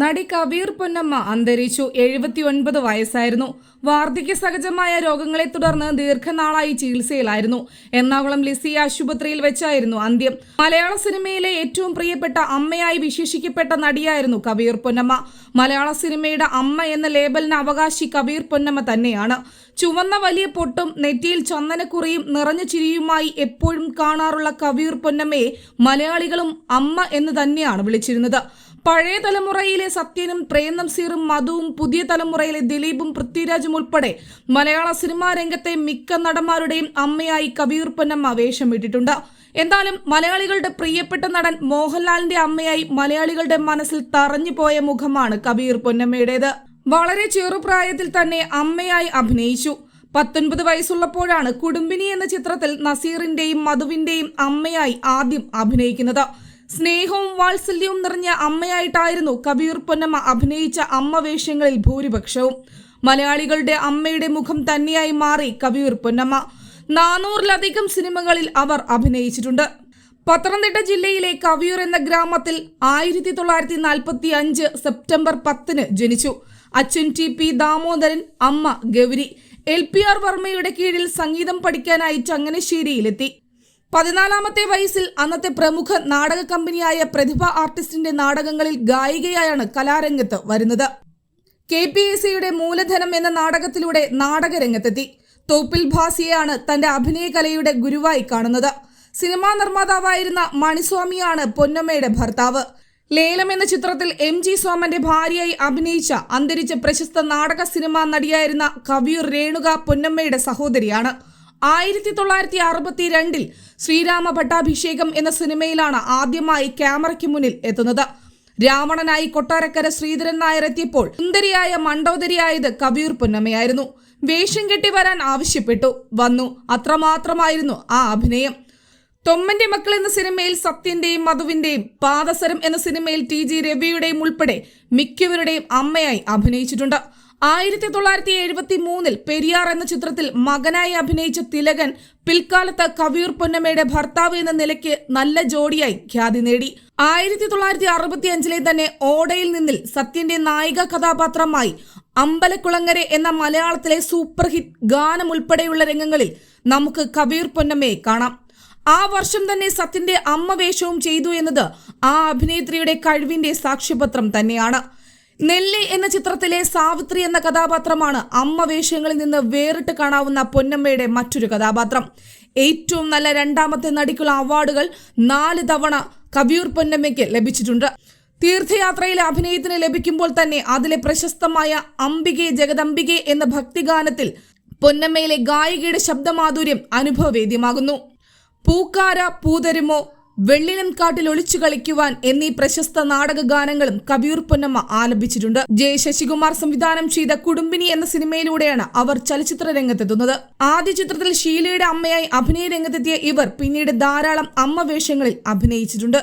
നടി കബീർ പൊന്നമ്മ അന്തരിച്ചു. എഴുപത്തിയൊൻപത് വയസ്സായിരുന്നു. വാർദ്ധക്യ സഹജമായ രോഗങ്ങളെ തുടർന്ന് ദീർഘനാളായി ചികിത്സയിലായിരുന്നു. എറണാകുളം ലിസി ആശുപത്രിയിൽ വെച്ചായിരുന്നു അന്ത്യം. മലയാള സിനിമയിലെ ഏറ്റവും പ്രിയപ്പെട്ട അമ്മയായി വിശേഷിക്കപ്പെട്ട നടിയായിരുന്നു കബീർ പൊന്നമ്മ. മലയാള സിനിമയുടെ അമ്മ എന്ന ലേബലിന് അവകാശി കബീർ പൊന്നമ്മ തന്നെയാണ്. ചുവന്ന വലിയ പൊട്ടും നെറ്റിയിൽ ചന്ദനക്കുറിയും നിറഞ്ഞ ചിരിയുമായി എപ്പോഴും കാണാറുള്ള കബീർ പൊന്നമ്മയെ മലയാളികളും അമ്മ എന്ന് തന്നെയാണ് വിളിച്ചിരുന്നത്. പഴയ തലമുറയിലെ സത്യനും പ്രേം സീറും മധുവും പുതിയ തലമുറയിലെ ദിലീപും പൃഥ്വിരാജും ഉൾപ്പെടെ മലയാള സിനിമാ രംഗത്തെ മിക്ക നടന്മാരുടെയും അമ്മയായി കബീർ പൊന്നമ്മ വേഷമിട്ടിട്ടുണ്ട് എന്തായാലും മലയാളികളുടെ പ്രിയപ്പെട്ട നടൻ മോഹൻലാലിന്റെ അമ്മയായി മലയാളികളുടെ മനസ്സിൽ തറഞ്ഞു പോയ മുഖമാണ് കബീർ പൊന്നമ്മയുടേത്. വളരെ ചെറുപ്രായത്തിൽ തന്നെ അമ്മയായി അഭിനയിച്ചു. പത്തൊൻപത് വയസ്സുള്ളപ്പോഴാണ് കുടുംബിനി എന്ന ചിത്രത്തിൽ നസീറിന്റെയും മധുവിന്റെയും അമ്മയായി ആദ്യം അഭിനയിക്കുന്നത്. സ്നേഹവും വാത്സല്യവും നിറഞ്ഞ അമ്മയായിട്ടായിരുന്നു കബീർ പൊന്നമ്മ അഭിനയിച്ച അമ്മ വേഷങ്ങളിൽ ഭൂരിപക്ഷവും. മലയാളികളുടെ അമ്മയുടെ മുഖം തന്നെയായി മാറി കബീർ പൊന്നമ്മ. നാനൂറിലധികം സിനിമകളിൽ അവർ അഭിനയിച്ചിട്ടുണ്ട്. പത്തനംതിട്ട ജില്ലയിലെ കവിയൂർ എന്ന ഗ്രാമത്തിൽ ആയിരത്തി തൊള്ളായിരത്തി നാൽപ്പത്തി അഞ്ച് സെപ്റ്റംബർ പത്തിന് ജനിച്ചു. അച്ഛൻ ടി പി ദാമോദരൻ അമ്മ ഗൗരി. എൽ പി ആർ വർമ്മയുടെ കീഴിൽ സംഗീതം പഠിക്കാനായി ചങ്ങനശ്ശേരിയിലെത്തി. പതിനാലാമത്തെ വയസ്സിൽ അന്നത്തെ പ്രമുഖ നാടക കമ്പനിയായ പ്രതിഭ ആർട്ടിസ്റ്റിന്റെ നാടകങ്ങളിൽ ഗായികയായാണ് കലാരംഗത്ത് വരുന്നത്. കെ പി എസ് സിയുടെ മൂലധനം എന്ന നാടകത്തിലൂടെ നാടകരംഗത്തെത്തി തോപ്പിൽ ഭാസിയെയാണ് തന്റെ അഭിനയകലയുടെ ഗുരുവായി കാണുന്നത്. സിനിമാ നിർമ്മാതാവായിരുന്ന മണിസ്വാമിയാണ് പൊന്നമ്മയുടെ ഭർത്താവ്. ലേലം എന്ന ചിത്രത്തിൽ എം ജി സോമന്റെ ഭാര്യയായി അഭിനയിച്ച അന്തരിച്ച പ്രശസ്ത നാടക സിനിമാ നടിയായിരുന്ന കവിയൂർ രേണുക പൊന്നമ്മയുടെ സഹോദരിയാണ്. ആയിരത്തി തൊള്ളായിരത്തി അറുപത്തി രണ്ടിൽ ശ്രീരാമ ഭട്ടാഭിഷേകം എന്ന സിനിമയിലാണ് ആദ്യമായി ക്യാമറയ്ക്ക് മുന്നിൽ എത്തുന്നത്. രാവണനായി കൊട്ടാരക്കര ശ്രീധരൻ നായർ എത്തിയപ്പോൾ സുന്ദരിയായ മണ്ടോദരിയായത് കബീർ പൊന്നമ്മയായിരുന്നു. വേഷം കെട്ടി വരാൻ ആവശ്യപ്പെട്ടു. വന്നു. അത്രമാത്രമായിരുന്നു ആ അഭിനയം. തൊമ്മന്റെ മക്കൾ എന്ന സിനിമയിൽ സത്യന്റെയും മധുവിന്റെയും പാദസരം എന്ന സിനിമയിൽ ടി ജി രവിയുടെയും ഉൾപ്പെടെ മിക്കവരുടെയും അമ്മയായി അഭിനയിച്ചിട്ടുണ്ട്. ആയിരത്തി തൊള്ളായിരത്തി എഴുപത്തി മൂന്നിൽ പെരിയാർ എന്ന ചിത്രത്തിൽ മകനായി അഭിനയിച്ച തിലകൻ പിൽക്കാലത്ത് കവിയൂർ പൊന്നമ്മയുടെ ഭർത്താവ് എന്ന നിലയ്ക്ക് നല്ല ജോഡിയായി ഖ്യാതി നേടി. ആയിരത്തി തൊള്ളായിരത്തി അറുപത്തി അഞ്ചിലെ തന്നെ ഓടയിൽ നിന്നിൽ സത്യന്റെ നായിക കഥാപാത്രമായി അമ്പലക്കുളങ്ങരെ എന്ന മലയാളത്തിലെ സൂപ്പർ ഹിറ്റ് ഗാനം ഉൾപ്പെടെയുള്ള രംഗങ്ങളിൽ നമുക്ക് കവിയൂർ പൊന്നമ്മയെ കാണാം. ആ വർഷം തന്നെ സത്യന്റെ അമ്മ വേഷവും ചെയ്തു എന്നത് ആ അഭിനേത്രിയുടെ കഴിവിന്റെ സാക്ഷ്യപത്രം തന്നെയാണ്. നെല്ലി എന്ന ചിത്രത്തിലെ സാവിത്രി എന്ന കഥാപാത്രമാണ് അമ്മ വേഷങ്ങളിൽ നിന്ന് വേറിട്ട് കാണാവുന്ന പൊന്നമ്മയുടെ മറ്റൊരു കഥാപാത്രം. ഏറ്റവും നല്ല രണ്ടാമത്തെ നടിക്കുള്ള അവാർഡുകൾ നാല് തവണ കബീർ പൊന്നമ്മയ്ക്ക് ലഭിച്ചിട്ടുണ്ട്. തീർത്ഥയാത്രയിലെ അഭിനയത്തിന് ലഭിക്കുമ്പോൾ തന്നെ അതിലെ പ്രശസ്തമായ അംബികെ ജഗദംബികെ എന്ന ഭക്തിഗാനത്തിൽ പൊന്നമ്മയിലെ ഗായികയുടെ ശബ്ദമാധുര്യം അനുഭവവേദ്യമാകുന്നു. പൂക്കാര പൂതരുമോ വെള്ളിനം കാട്ടിൽ ഒളിച്ചു കളിക്കുവാൻ എന്നീ പ്രശസ്ത നാടക ഗാനങ്ങളും കബീർ പൊന്നമ്മ ആലപിച്ചിട്ടുണ്ട്. ജെ ശശികുമാർ സംവിധാനം ചെയ്ത കുടുംബിനി എന്ന സിനിമയിലൂടെയാണ് അവർ ചലച്ചിത്ര രംഗത്തെത്തുന്നത്. ആദ്യ ചിത്രത്തിൽ ഷീലയുടെ അമ്മയായി അഭിനയ രംഗത്തെത്തിയ ഇവർ പിന്നീട് ധാരാളം അമ്മ വേഷങ്ങളിൽ അഭിനയിച്ചിട്ടുണ്ട്.